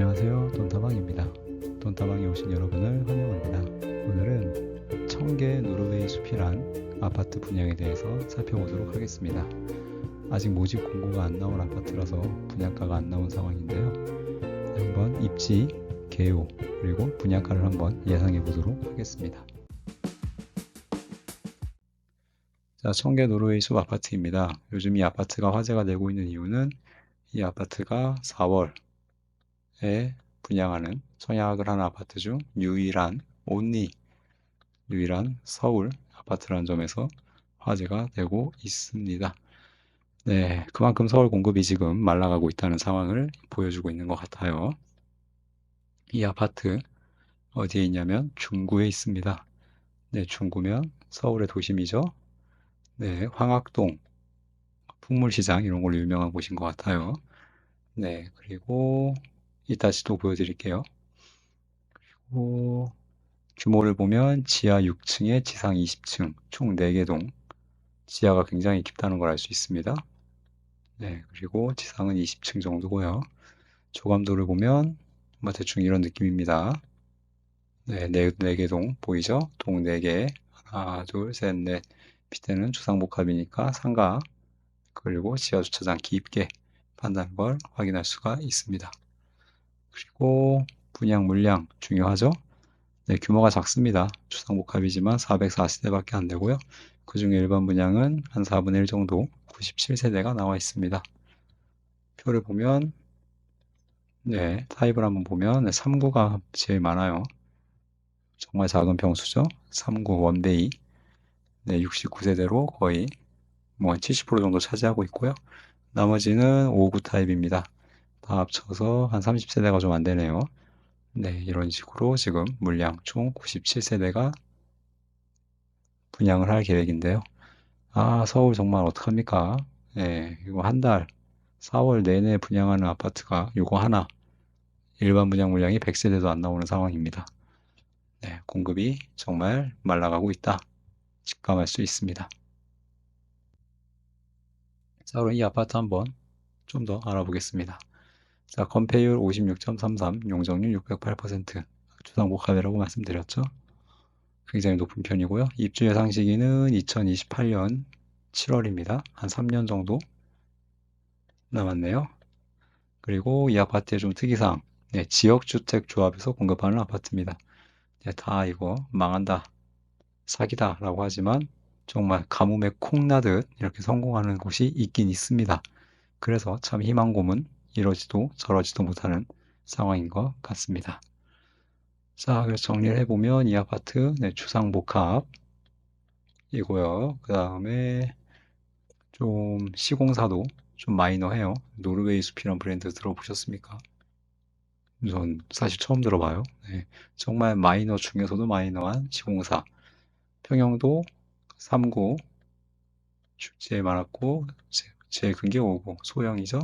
안녕하세요. 돈다방입니다. 돈다방에 오신 여러분을 환영합니다. 오늘은 청계 노르웨이 숲이란 아파트 분양에 대해서 살펴보도록 하겠습니다. 아직 모집 공고가 안 나온 아파트라서 분양가가 안 나온 상황인데요. 한번 입지, 개요, 그리고 분양가를 한번 예상해 보도록 하겠습니다. 자, 청계 노르웨이 숲 아파트입니다. 요즘 이 아파트가 화제가 되고 있는 이유는 이 아파트가 4월에 분양하는 청약을 한 아파트 중 유일한 온리 유일한 서울 아파트라는 점에서 화제가 되고 있습니다. 네, 그만큼 서울 공급이 지금 말라가고 있다는 상황을 보여주고 있는 것 같아요. 이 아파트 어디에 있냐면 중구에 있습니다. 네, 중구면 서울의 도심이죠. 네, 황학동, 풍물시장 이런 걸로 유명한 곳인 것 같아요. 네, 그리고 이따 지도 보여드릴게요. 그리고 규모를 보면 지하 6층에 지상 20층, 총 4개 동. 지하가 굉장히 깊다는 걸 알 수 있습니다. 네, 그리고 지상은 20층 정도고요. 조감도를 보면 뭐 대충 이런 느낌입니다. 네, 4, 4개 동 보이죠? 동 4개. 하나, 둘, 셋, 넷. 밑에는 주상복합이니까 상가. 그리고 지하 주차장 깊게 판다는 걸 확인할 수가 있습니다. 그리고 분양 물량 중요하죠? 네, 규모가 작습니다. 주상복합이지만 440대밖에 안 되고요. 그 중에 일반 분양은 한 4분의 1 정도 97세대가 나와 있습니다. 표를 보면 네, 타입을 한번 보면 네, 3구가 제일 많아요. 정말 작은 평수죠. 3구 원베이 네, 69세대로 거의 뭐 70% 정도 차지하고 있고요. 나머지는 5구 타입입니다. 다 합쳐서 한 30세대가 좀 안 되네요. 네, 이런 식으로 지금 물량 총 97세대가 분양을 할 계획인데요. 아, 서울 정말 어떡합니까? 네, 이거 한 달, 4월 내내 분양하는 아파트가 이거 하나, 일반 분양 물량이 100세대도 안 나오는 상황입니다. 네, 공급이 정말 말라가고 있다. 직감할 수 있습니다. 자, 그럼 이 아파트 한번 좀 더 알아보겠습니다. 자, 건폐율 56.33, 용적률 608%, 주상복합이라고 말씀드렸죠. 굉장히 높은 편이고요. 입주 예상 시기는 2028년 7월입니다. 한 3년 정도 남았네요. 그리고 이 아파트의 좀 특이사항, 네, 지역주택 조합에서 공급하는 아파트입니다. 네, 다 이거 망한다, 사기다 라고 하지만 정말 가뭄에 콩나듯 이렇게 성공하는 곳이 있긴 있습니다. 그래서 참 희망 고문 이러지도 저러지도 못하는 상황인 것 같습니다. 자, 그래서 정리를 해보면 이 아파트 네, 주상복합 이고요. 그 다음에 좀 시공사도 좀 마이너해요. 노르웨이 숲이란 브랜드 들어보셨습니까? 전 사실 처음 들어봐요. 네, 정말 마이너 중에서도 마이너한 시공사. 평형도 3구 제일 많았고 제일 큰게 5구 소형이죠.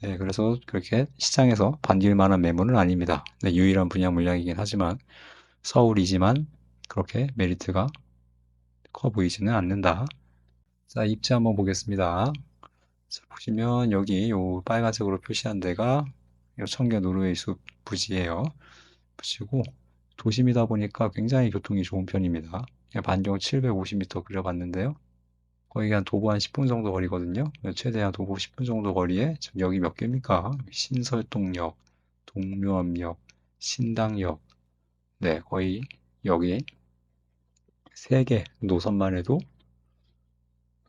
네, 그래서 그렇게 시장에서 반길 만한 매물은 아닙니다. 네, 유일한 분양 물량이긴 하지만 서울이지만 그렇게 메리트가 커 보이지는 않는다. 자, 입지 한번 보겠습니다. 자, 보시면 여기 요 빨간색으로 표시한 데가 요 청계 노르웨이 숲 부지예요. 보시고 도심이다 보니까 굉장히 교통이 좋은 편입니다. 반경 750m 그려봤는데요. 거의 한 도보 한 10분 정도 거리거든요. 최대한 도보 10분 정도 거리에 지금 여기 몇 개입니까? 신설동역, 동묘암역, 신당역. 네, 거의 여기 3개 노선만 해도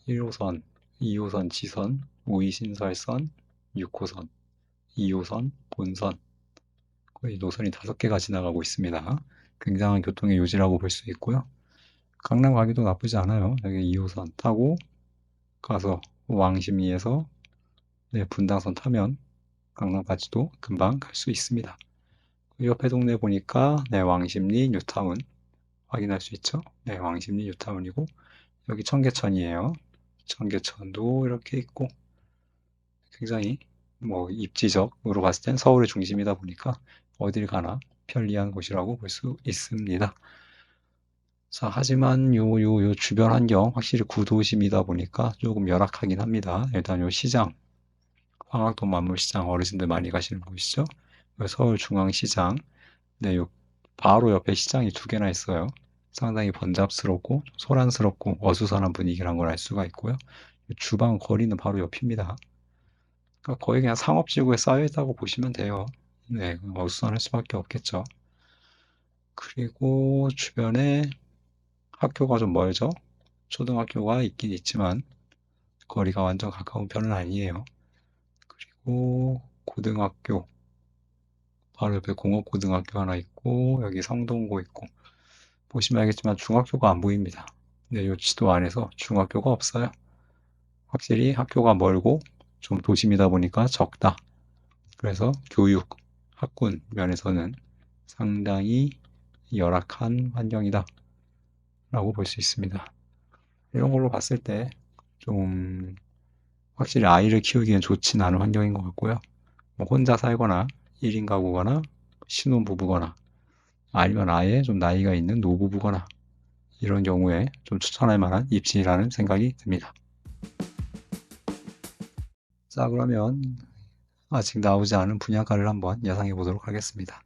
1호선, 2호선 지선, 우이신설선, 6호선, 2호선, 본선. 거의 노선이 5개가 지나가고 있습니다. 굉장한 교통의 요지라고 볼 수 있고요. 강남 가기도 나쁘지 않아요. 여기 2호선 타고 가서 왕십리에서 네, 분당선 타면 강남까지도 금방 갈 수 있습니다. 그 옆에 동네 보니까 네, 왕십리 뉴타운 확인할 수 있죠. 네, 왕십리 뉴타운이고 여기 청계천이에요. 청계천도 이렇게 있고 굉장히 뭐 입지적으로 봤을 땐 서울의 중심이다 보니까 어딜 가나 편리한 곳이라고 볼 수 있습니다. 자, 하지만 요, 요, 요 주변 환경 확실히 구도심이다 보니까 조금 열악하긴 합니다. 일단 요 시장, 황학동 만물시장 어르신들 많이 가시는 곳이죠. 서울중앙시장, 네, 요 바로 옆에 시장이 두 개나 있어요. 상당히 번잡스럽고 소란스럽고 어수선한 분위기란 걸 알 수가 있고요. 주방 거리는 바로 옆입니다. 그러니까 거의 그냥 상업지구에 쌓여 있다고 보시면 돼요. 네, 어수선할 수밖에 없겠죠. 그리고 주변에 학교가 좀 멀죠. 초등학교가 있긴 있지만 거리가 완전 가까운 편은 아니에요. 그리고 고등학교 바로 옆에 공업고등학교 하나 있고 여기 성동고 있고 보시면 알겠지만 중학교가 안 보입니다. 네, 요 지도 안에서 중학교가 없어요. 확실히 학교가 멀고 좀 도심이다 보니까 적다. 그래서 교육, 학군 면에서는 상당히 열악한 환경이다. 라고 볼 수 있습니다. 이런 걸로 봤을 때 좀 확실히 아이를 키우기엔 좋진 않은 환경인 것 같고요. 뭐 혼자 살거나 1인 가구거나 신혼부부거나 아니면 아예 좀 나이가 있는 노부부거나 이런 경우에 좀 추천할 만한 입지라는 생각이 듭니다. 자, 그러면 아직 나오지 않은 분양가를 한번 예상해 보도록 하겠습니다.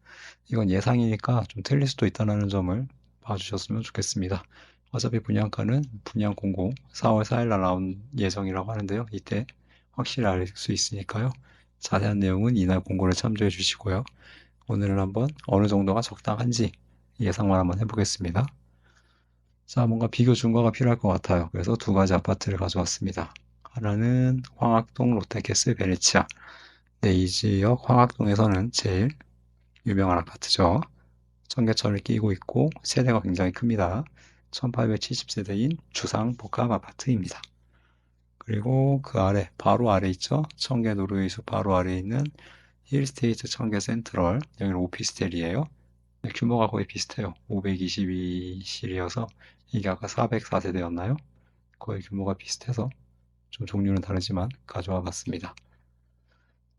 이건 예상이니까 좀 틀릴 수도 있다는 점을 봐주셨으면 좋겠습니다. 어차피 분양가는 분양 공고 4월 4일 날 나온 예정이라고 하는데요. 이때 확실히 알 수 있으니까요. 자세한 내용은 이날 공고를 참조해 주시고요. 오늘은 한번 어느 정도가 적당한지 예상만 한번 해보겠습니다. 자, 뭔가 비교 준거가 필요할 것 같아요. 그래서 두 가지 아파트를 가져왔습니다. 하나는 황학동 롯데캐슬 베네치아. 네, 이 지역 황학동에서는 제일 유명한 아파트죠. 청계천을 끼고 있고 세대가 굉장히 큽니다. 1870세대인 주상 복합 아파트입니다. 그리고 그 아래, 바로 아래 있죠? 청계 노르웨이숲 바로 아래 있는 힐스테이트 청계 센트럴. 여기는 오피스텔이에요. 네, 규모가 거의 비슷해요. 522실이어서 이게 아까 404세대였나요? 거의 규모가 비슷해서 좀 종류는 다르지만 가져와 봤습니다.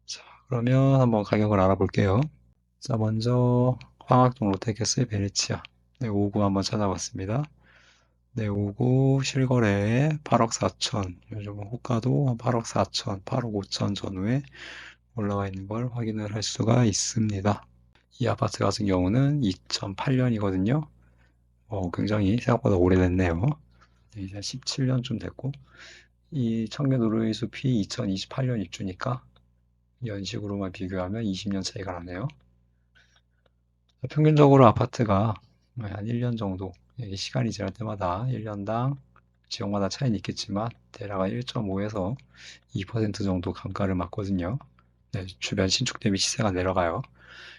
자, 그러면 한번 가격을 알아볼게요. 자, 먼저 황학동 롯데캐슬 베네치아. 네, 5구 한번 찾아봤습니다. 네, 5구 실거래에 8억 4천, 요즘 호가도 8억 4천, 8억 5천 전후에 올라와 있는 걸 확인을 할 수가 있습니다. 이 아파트 같은 경우는 2008년이거든요. 어, 굉장히 생각보다 오래됐네요. 네, 이제 17년쯤 됐고, 이 청계 노르웨이 숲이 2028년 입주니까 연식으로만 비교하면 20년 차이가 나네요. 평균적으로 아파트가 한 1년 정도, 시간이 지날 때마다 1년당 지역마다 차이는 있겠지만 대략 1.5에서 2% 정도 감가를 맞거든요. 네, 주변 신축 대비 시세가 내려가요.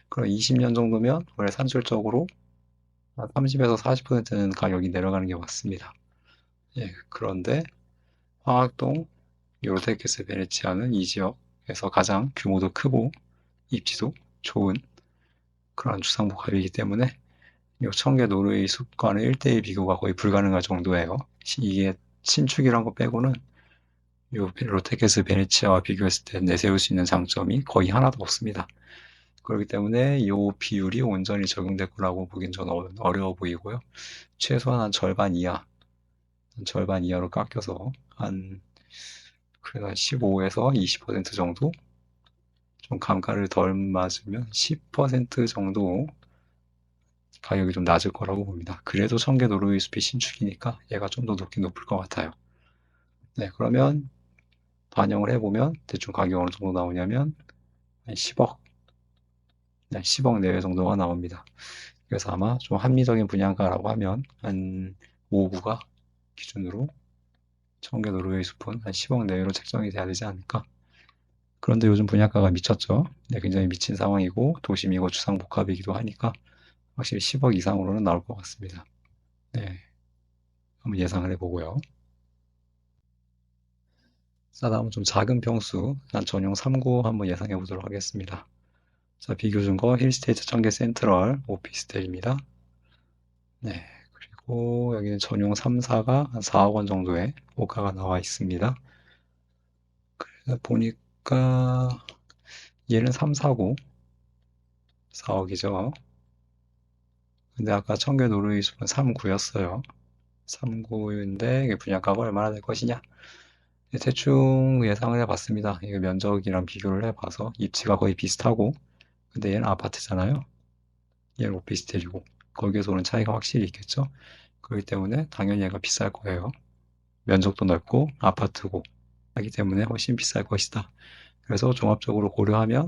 그럼 20년 정도면 원래 산술적으로 30에서 40%는 가격이 내려가는 게 맞습니다. 예, 그런데 화학동 요르테케스 베네치아는 이 지역에서 가장 규모도 크고 입지도 좋은 그런 주상복합이기 때문에 요 청계 노르웨이 숲과는 1대1 비교가 거의 불가능할 정도예요. 이게 신축이란 거 빼고는 요 로테케스 베네치아와 비교했을 때 내세울 수 있는 장점이 거의 하나도 없습니다. 그렇기 때문에 이 비율이 온전히 적용될 거라고 보긴 저는 어려워 보이고요. 최소한 한 절반 이하, 절반 이하로 깎여서 한 그래서 15에서 20% 정도 좀 감가를 덜 맞으면 10% 정도 가격이 좀 낮을 거라고 봅니다. 그래도 청계 노르웨이 숲이 신축이니까 얘가 좀 더 높긴 높을 것 같아요. 네, 그러면 반영을 해보면 대충 가격 어느 정도 나오냐면 한 10억, 네, 10억 내외 정도가 나옵니다. 그래서 아마 좀 합리적인 분양가라고 하면 한 5구가 기준으로 청계 노르웨이 숲은 한 10억 내외로 책정이 돼야 되지 않을까. 그런데 요즘 분양가가 미쳤죠. 네, 굉장히 미친 상황이고 도심이고 주상복합이기도 하니까 확실히 10억 이상으로는 나올 것 같습니다. 네, 한번 예상을 해보고요. 자, 다음은 좀 작은 평수, 난 전용 3구 한번 예상해 보도록 하겠습니다. 자, 비교 준거 힐스테이트 청계 센트럴 오피스텔입니다. 네, 그리고 여기는 전용 3, 4가 한 4억 원 정도의 호가가 나와 있습니다. 그래서 보니까 얘는 3, 4구 4억이죠. 근데 아까 청계 노르웨이 숲은 3구였어요. 3구인데 분양가가 얼마나 될 것이냐? 대충 예상을 해봤습니다. 이게 면적이랑 비교를 해봐서 입지가 거의 비슷하고 근데 얘는 아파트잖아요. 얘는 오피스텔이고 거기에서 오는 차이가 확실히 있겠죠. 그렇기 때문에 당연히 얘가 비쌀 거예요. 면적도 넓고 아파트고 하기 때문에 훨씬 비쌀 것이다. 그래서 종합적으로 고려하면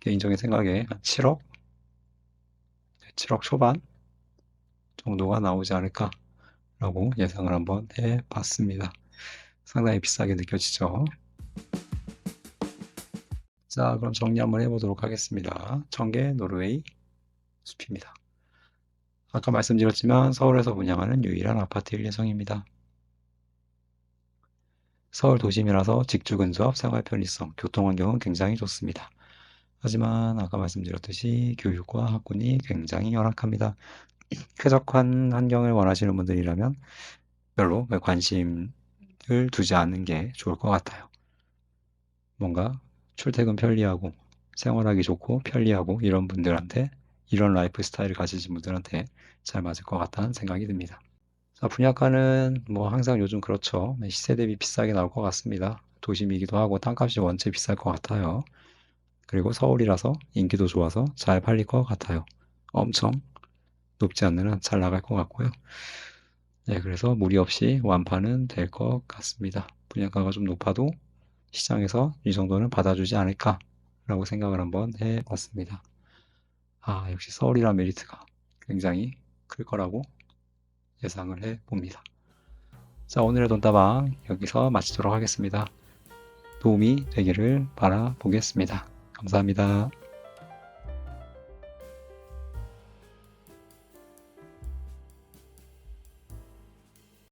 개인적인 생각에 한 7억, 7억 초반 정도가 나오지 않을까라고 예상을 한번 해봤습니다. 상당히 비싸게 느껴지죠. 자, 그럼 정리 한번 해보도록 하겠습니다. 청계 노르웨이 숲입니다. 아까 말씀드렸지만 서울에서 분양하는 유일한 아파트일 예정입니다. 서울 도심이라서 직주 근접, 생활 편의성, 교통 환경은 굉장히 좋습니다. 하지만 아까 말씀드렸듯이 교육과 학군이 굉장히 열악합니다. 쾌적한 환경을 원하시는 분들이라면 별로 관심을 두지 않는 게 좋을 것 같아요. 뭔가 출퇴근 편리하고 생활하기 좋고 편리하고 이런 분들한테 이런 라이프 스타일을 가지신 분들한테 잘 맞을 것 같다는 생각이 듭니다. 자, 분양가는 뭐 항상 요즘 그렇죠. 시세 대비 비싸게 나올 것 같습니다. 도심이기도 하고 땅값이 원체 비쌀 것 같아요. 그리고 서울이라서 인기도 좋아서 잘 팔릴 것 같아요. 엄청 높지 한잘 나갈 것 같고요. 네, 그래서 무리 없이 완판은 될 것 같습니다. 분양가가 좀 높아도 시장에서 이 정도는 받아주지 않을까라고 생각을 한번 해봤습니다. 아, 역시 서울이란 메리트가 굉장히 클 거라고 예상을 해 봅니다. 자, 오늘의 돈다방 여기서 마치도록 하겠습니다. 도움이 되기를 바라보겠습니다. 감사합니다.